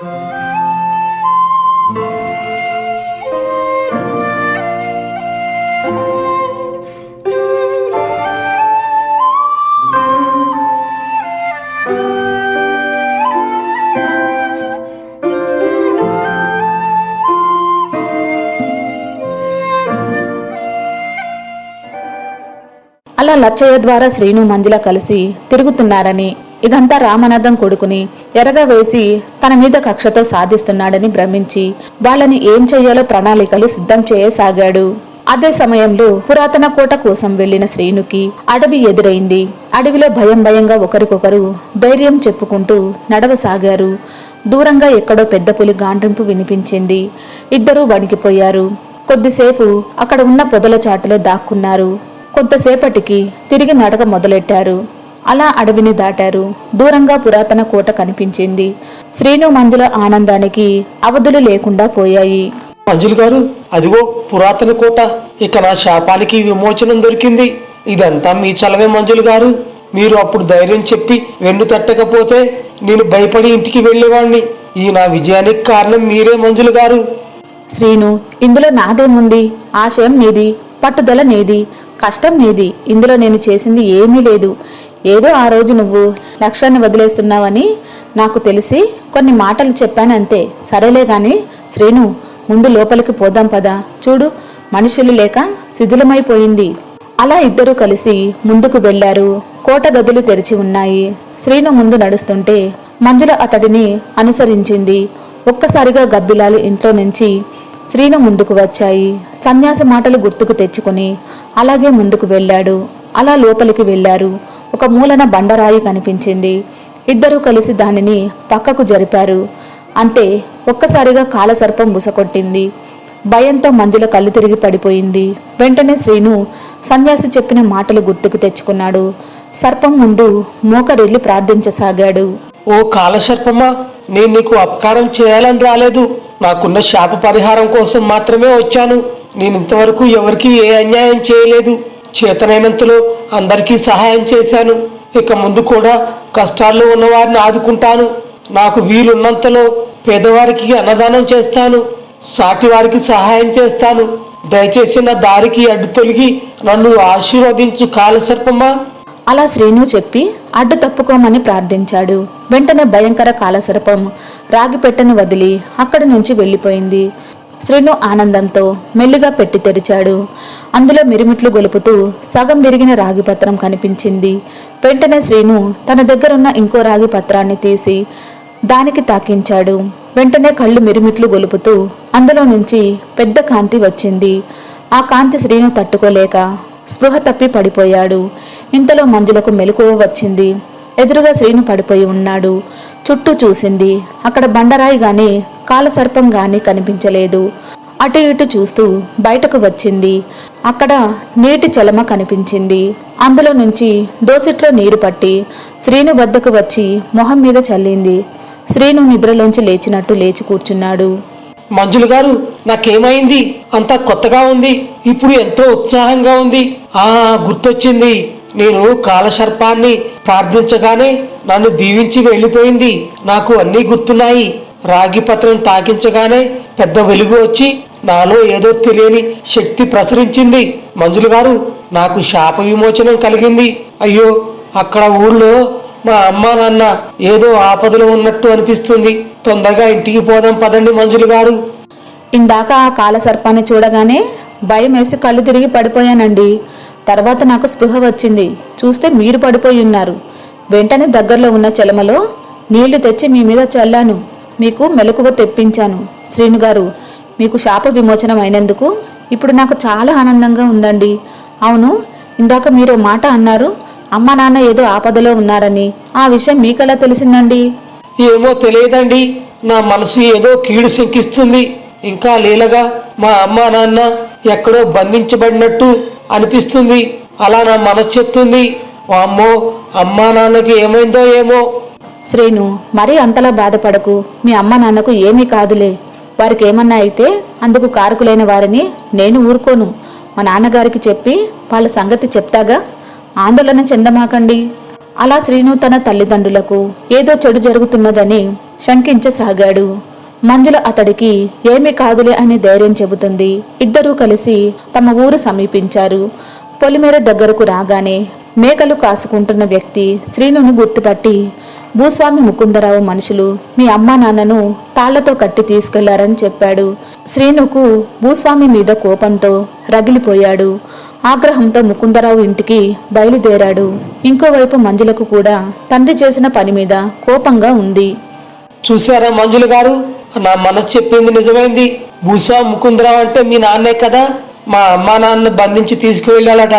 అలా లచ్చయ్య ద్వారా శ్రీను మంజుల కలిసి తిరుగుతున్నారని ఇదంతా రామనాథం కొడుకుని ఎరగవేసి తన మీద కక్షతో సాధిస్తున్నాడని భ్రమించి వాళ్ళని ఏం చెయ్యాలో ప్రణాళికలు సిద్ధం చేయసాగాడు. అదే సమయంలో పురాతన కోట కోసం వెళ్ళిన శ్రీనుకి అడవి ఎదురైంది. అడవిలో భయం భయంగా ఒకరికొకరు ధైర్యం చెప్పుకుంటూ నడవసాగారు. దూరంగా ఎక్కడో పెద్ద పులి గాండ్రింపు వినిపించింది. ఇద్దరూ వణికిపోయారు. కొద్దిసేపు అక్కడ ఉన్న పొదల చాటులో దాక్కున్నారు. కొంతసేపటికి తిరిగి నడక మొదలెట్టారు. అలా అడవిని దాటారు. దూరంగా పురాతన కోట కనిపించింది. శ్రీను మంజుల ఆనందానికి అవధులు లేకుండా పోయాయి. మంజులు గారు అదిగో పురాతన కోట. ఇక నా శాపానికి విమోచనం దొరికింది. ఇదంతా మీ చలవే మంజులు గారు. మీరు అప్పుడు ధైర్యం చెప్పి వెన్ను తట్టకపోతే నేను భయపడి ఇంటికి వెళ్ళేవాణ్ణి. ఈ నా విజయానికి కారణం మీరే మంజులు గారు. శ్రీను ఇందులో నాదేముంది? ఆశయం నీది పట్టుదల నీది కష్టం నీది. ఇందులో నేను చేసింది ఏమీ లేదు. ఏదో ఆ రోజు నువ్వు లక్ష్యాన్ని వదిలేస్తున్నావని నాకు తెలిసి కొన్ని మాటలు చెప్పానంతే సరేలే గాని శ్రీను ముందు లోపలికి పోదాం పదా. చూడు మనుషులు లేక శిథిలమైపోయింది. అలా ఇద్దరూ కలిసి ముందుకు వెళ్ళారు కోట గదులు తెరిచి ఉన్నాయి. శ్రీను ముందు నడుస్తుంటే మంజుల అతడిని అనుసరించింది. ఒక్కసారిగా గబ్బిలాలు ఇంట్లో నుంచి శ్రీను ముందుకు వచ్చాయి. సన్యాసి మాటలు గుర్తుకు తెచ్చుకుని అలాగే ముందుకు వెళ్ళాడు. అలా లోపలికి వెళ్ళారు. ఒక మూలన బండరాయి కనిపించింది. ఇద్దరూ కలిసి దానిని పక్కకు జరిపారు. అంటే ఒక్కసారిగా కాలసర్పం బుసకొట్టింది భయంతో మంజుల కళ్ళు తిరిగి పడిపోయింది. వెంటనే శ్రీను సన్యాసి చెప్పిన మాటలు గుర్తుకు తెచ్చుకున్నాడు. సర్పం ముందు మోకరిల్లి ప్రార్థించసాగాడు. ఓ కాలసర్పమా నేను నీకు అపకారం చేయాలని రాలేదు. నాకున్న శాప పరిహారం కోసం మాత్రమే వచ్చాను. నేను ఇంతవరకు ఎవరికీ ఏ అన్యాయం చేయలేదు. చేతనైనంతలో అందరికీ సహాయం చేశాను. ఇక ముందు కూడా కష్టాల్లో ఉన్నవారిని ఆదుకుంటాను. నాకు వీలున్నంతలో పేదవారికి అన్నదానం చేస్తాను. సాటి వారికి సహాయం చేస్తాను. దయచేసి నా దారికి అడ్డు తొలగి నన్ను ఆశీర్వదించు కాలసర్పమా? అలా శ్రీను చెప్పి అడ్డు తప్పుకోమని ప్రార్థించాడు. వెంటనే భయంకర కాలసర్పం రాగిపెట్టను వదిలి అక్కడి నుంచి వెళ్ళిపోయింది. శ్రీను ఆనందంతో మెల్లిగా పెట్టి తెరిచాడు. అందులో మిరిమిట్లు గొలుపుతూ సగం విరిగిన రాగి పత్రం కనిపించింది. వెంటనే శ్రీను తన దగ్గరున్న ఇంకో రాగి పత్రాన్ని తీసి దానికి తాకించాడు. వెంటనే కళ్ళు మిరిమిట్లు గొలుపుతూ అందులో నుంచి పెద్ద కాంతి వచ్చింది. ఆ కాంతి శ్రీను తట్టుకోలేక స్పృహ తప్పి పడిపోయాడు. ఇంతలో మంజులకు మెలకువ వచ్చింది. ఎదురుగా శ్రీను పడిపోయి ఉన్నాడు. చుట్టూ చూసింది. అక్కడ బండరాయి గాని కాలసర్పం గాని కనిపించలేదు. అటు ఇటు చూస్తూ బయటకు వచ్చింది. అక్కడ నీటి చలమ కనిపించింది. అందులో నుంచి దోసిట్లో నీరు పట్టి శ్రీను వద్దకు వచ్చి మొహం మీద చల్లింది. శ్రీను నిద్రలోంచి లేచినట్టు లేచి కూర్చున్నాడు. మంజులు గారు నాకేమైంది? అంతా కొత్తగా ఉంది. ఇప్పుడు ఎంతో ఉత్సాహంగా ఉంది. ఆ గుర్తొచ్చింది. నేను కాలసర్పాన్ని ప్రార్థించగానే నన్ను దీవించి వెళ్ళిపోయింది. నాకు అన్నీ గుర్తున్నాయి. రాగి పత్రం తాకించగానే పెద్ద వెలుగు వచ్చి నాలో ఏదో తెలియని శక్తి ప్రసరించింది. మంజులు గారు నాకు శాప విమోచనం కలిగింది. అయ్యో అక్కడ ఊళ్ళో మా అమ్మ నాన్న ఏదో ఆపదలో ఉన్నట్టు అనిపిస్తుంది. తొందరగా ఇంటికి పోదాం పదండి మంజులు గారు. ఇందాక ఆ కాలసర్పాన్ని చూడగానే భయం వేసి కళ్ళు తిరిగి పడిపోయానండి. తర్వాత నాకు స్పృహ వచ్చింది. చూస్తే మీరు పడిపోయి ఉన్నారు. వెంటనే దగ్గరలో ఉన్న చెలమలో నీళ్ళు తెచ్చి మీ మీద చల్లాను. మీకు మెలకువ తెప్పించాను. శ్రీను గారు మీకు శాప విమోచనం అయినందుకు ఇప్పుడు నాకు చాలా ఆనందంగా ఉందండి. అవును ఇందాక మీరు మాట అన్నారు. అమ్మ నాన్న ఏదో ఆపదలో ఉన్నారని. ఆ విషయం మీకెలా తెలిసిందండి? ఏమో తెలియదండి. నా మనసు ఏదో కీడు శంకిస్తుంది. ఇంకా లీలగా మా అమ్మ నాన్న ఎక్కడో బంధించబడినట్టు అనిపిస్తుంది. అలా నా మనసు చెప్తుంది. అమ్మో అమ్మా నాన్నకి ఏమైందో ఏమో. శ్రీను మరీ అంతలా బాధపడకు. మీ అమ్మ నాన్నకు ఏమీ కాదులే. వారికి ఏమన్నా అయితే అందుకు కారకులైన వారిని నేను ఊరుకోను. మా నాన్నగారికి చెప్పి వాళ్ళ సంగతి చెప్తాగా? ఆందోళన చెందమాకండి. అలా శ్రీను తన తల్లిదండ్రులకు ఏదో చెడు జరుగుతున్నదని శంకించసాగాడు. మంజుల అతడికి ఏమీ కాదులే అని ధైర్యం చెబుతుంది. ఇద్దరూ కలిసి తమ ఊరు సమీపించారు. పొలిమేర దగ్గరకు రాగానే మేకలు కాసుకుంటున్న వ్యక్తి శ్రీనుని గుర్తుపట్టి భూస్వామి ముకుందరావు మనుషులు మీ అమ్మా నాన్నను తాళ్ళతో కట్టి తీసుకెళ్ళారని చెప్పాడు. శ్రీనుకు భూస్వామి మీద కోపంతో రగిలిపోయాడు. ఆగ్రహంతో ముకుందరావు ఇంటికి బయలుదేరాడు. ఇంకోవైపు మంజులకు కూడా తండ్రి చేసిన పని మీద కోపంగా ఉంది. చూశారా మంజులు గారు? నా మనసు చెప్పింది నిజమైంది. భూస్వా ముకుందరావు అంటే మీ నాన్నే కదా? మా అమ్మా నాన్న బంధించి తీసుకువెళ్ళాలట.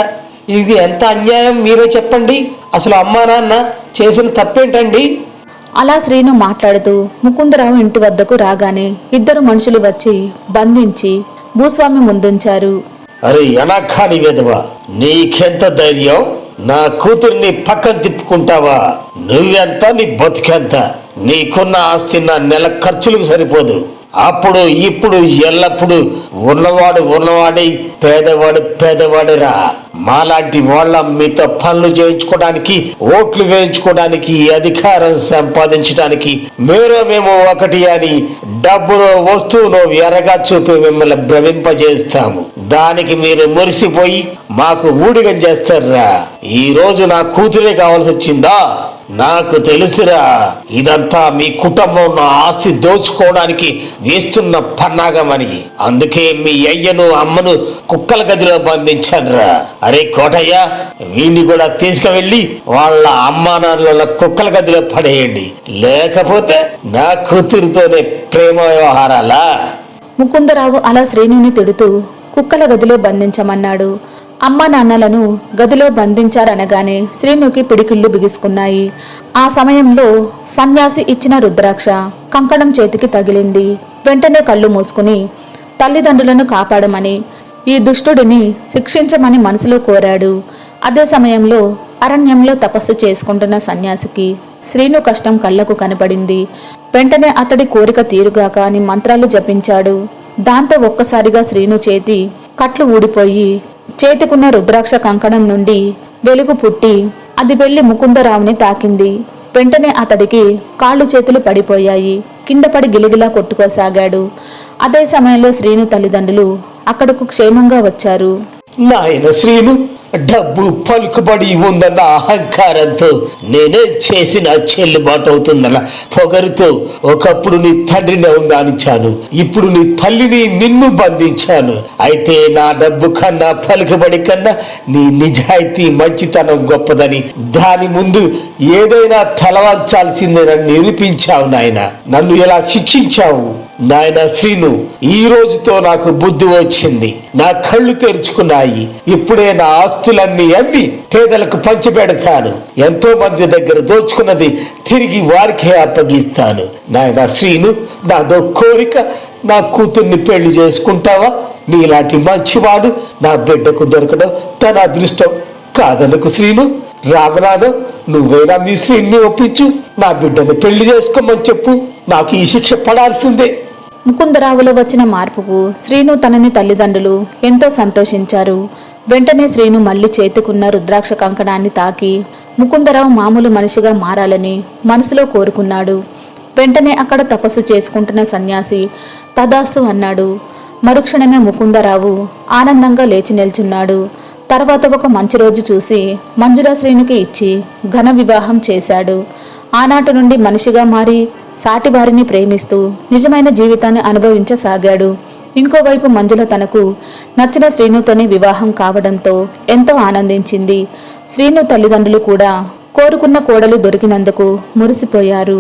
ఇది ఎంత అన్యాయం మీరే చెప్పండి. అసలు అమ్మా నాన్న చేసిన తప్పేంటండి? అలా శ్రీను మాట్లాడుతూ ముకుందరావు ఇంటి వద్దకు రాగానే ఇద్దరు మనుషులు వచ్చి బంధించి భూస్వామి ముందుంచారు. అరే ఎనఖాని వెధవా నీకెంత ధైర్యం? నా కూతుర్ని పక్కన తిప్పుకుంటావా? నువ్వెంత? నీ బతుకెంత? నీకున్న ఆస్తి నా నెల ఖర్చులకు సరిపోదు. అప్పుడు ఇప్పుడు ఎల్లప్పుడు ఉన్నవాడు ఉన్నవాడి పేదవాడు పేదవాడిరా. మాలాంటి వాళ్ళ మీతో పనులు చేయించుకోవడానికి ఓట్లు వేయించుకోవడానికి అధికారం సంపాదించడానికి మీరు మేము ఒకటి అని డబ్బులో వస్తువును ఎరగా చూపి మిమ్మల్ని భ్రమింపజేస్తాము. దానికి మీరు మురిసిపోయి మాకు ఊడిగం చేస్తారా? ఈ రోజు నా కూతురే కావాల్సి వచ్చిందా? నాకు తెలుసురా. ఇదంతా మీ కుటుంబం నా ఆస్తి దోచుకోవడానికి వేస్తున్న పన్నాగమని అందుకే మీ అయ్యను అమ్మను కుక్కల గదిలో బంధించానురా. అరే కోటయ్య వీడిని కూడా తీసుకువెళ్ళి వాళ్ళ అమ్మా నాన్నల కుక్కల గదిలో పడేయండి. లేకపోతే నా కూతురుతోనే ప్రేమ వ్యవహారాలా? ముకుందరావు అలా శ్రేణుని తిడుతూ కుక్కల గదిలో బంధించమన్నాడు. అమ్మా నాన్నలను గదిలో బంధించారనగానే శ్రీనుకి పిడికిళ్ళు బిగుసుకున్నాయి. ఆ సమయంలో సన్యాసి ఇచ్చిన రుద్రాక్ష కంకణం చేతికి తగిలింది. వెంటనే కళ్ళు మూసుకుని తల్లిదండ్రులను కాపాడమని ఈ దుష్టుడిని శిక్షించమని మనసులో కోరాడు. అదే సమయంలో అరణ్యంలో తపస్సు చేసుకుంటున్న సన్యాసికి శ్రీను కష్టం కళ్ళకు కనపడింది. వెంటనే అతడి కోరిక తీరుగాక అని మంత్రాలు జపించాడు. దాంతో ఒక్కసారిగా శ్రీను చేతి కట్లు ఊడిపోయి చేతికున్న రుద్రాక్ష కంకణం నుండి వెలుగు పుట్టి అది వెళ్ళి ముకుందరావుని తాకింది. వెంటనే అతడికి కాళ్ళు చేతులు పడిపోయాయి. కింద పడి గిలిగిలా కొట్టుకోసాగాడు. అదే సమయంలో శ్రీను తల్లిదండ్రులు అక్కడకు క్షేమంగా వచ్చారు. నాయన శ్రీను డబ్బు పలుకుబడి ఉందన్న అహంకారంతో నేనే చేసిన చెల్లుబాటు అవుతుందన్న పొగరుతో ఒకప్పుడు నీ తండ్రిని అవమానించాను ఇప్పుడు నీ తల్లిని నిన్ను బంధించాను. అయితే నా డబ్బు కన్నా పలుకుబడి కన్నా నీ నిజాయితీ మంచితనం గొప్పదని దాని ముందు ఏదైనా తలవంచాల్సిందేనని నిరూపించావు నాయన. నన్ను ఎలా శిక్షించావు? నాయన శ్రీను ఈ రోజుతో నాకు బుద్ధి వచ్చింది. నా కళ్ళు తెరుచుకున్నాయి. ఇప్పుడే నా ఆస్తులన్నీ అమ్మి పేదలకు పంచిపెడతాను. ఎంతో మంది దగ్గర దోచుకున్నది తిరిగి వారికే అప్పగిస్తాను. నాయన శ్రీను నాదో కోరిక నా కూతుర్ని పెళ్ళి చేసుకుంటావా? నీలాంటి మంచివాడు నా బిడ్డకు దొరకడం తన అదృష్టం కాదనకు శ్రీను. రామనాథం నువ్వేనా మీ శ్రీని ఒప్పించు? నా బిడ్డను పెళ్ళి చేసుకోమని చెప్పు. నాకు ఈ శిక్ష పడాల్సిందే. ముకుందరావులో వచ్చిన మార్పుకు శ్రీను తనని తల్లిదండ్రులు ఎంతో సంతోషించారు. వెంటనే శ్రీను మళ్ళీ చేతుకున్న రుద్రాక్ష కంకణాన్ని తాకి ముకుందరావు మామూలు మనిషిగా మారాలని మనసులో కోరుకున్నాడు. వెంటనే అక్కడ తపస్సు చేసుకుంటున్న సన్యాసి తదాస్తు అన్నాడు. మరుక్షణమే ముకుందరావు ఆనందంగా లేచి నిల్చున్నాడు. తర్వాత ఒక మంచి రోజు చూసి మంజులా శ్రీనుకి ఇచ్చి ఘన వివాహం చేశాడు. ఆనాటి నుండి మనిషిగా మారి సాటివారిని ప్రేమిస్తూ నిజమైన జీవితాన్ని అనుభవించసాగాడు. ఇంకోవైపు మంజుల తనకు నచ్చిన శ్రీనుతోనే వివాహం కావడంతో ఎంతో ఆనందించింది. శ్రీను తల్లిదండ్రులు కూడా కోరుకున్న కోడలు దొరికినందుకు మురిసిపోయారు.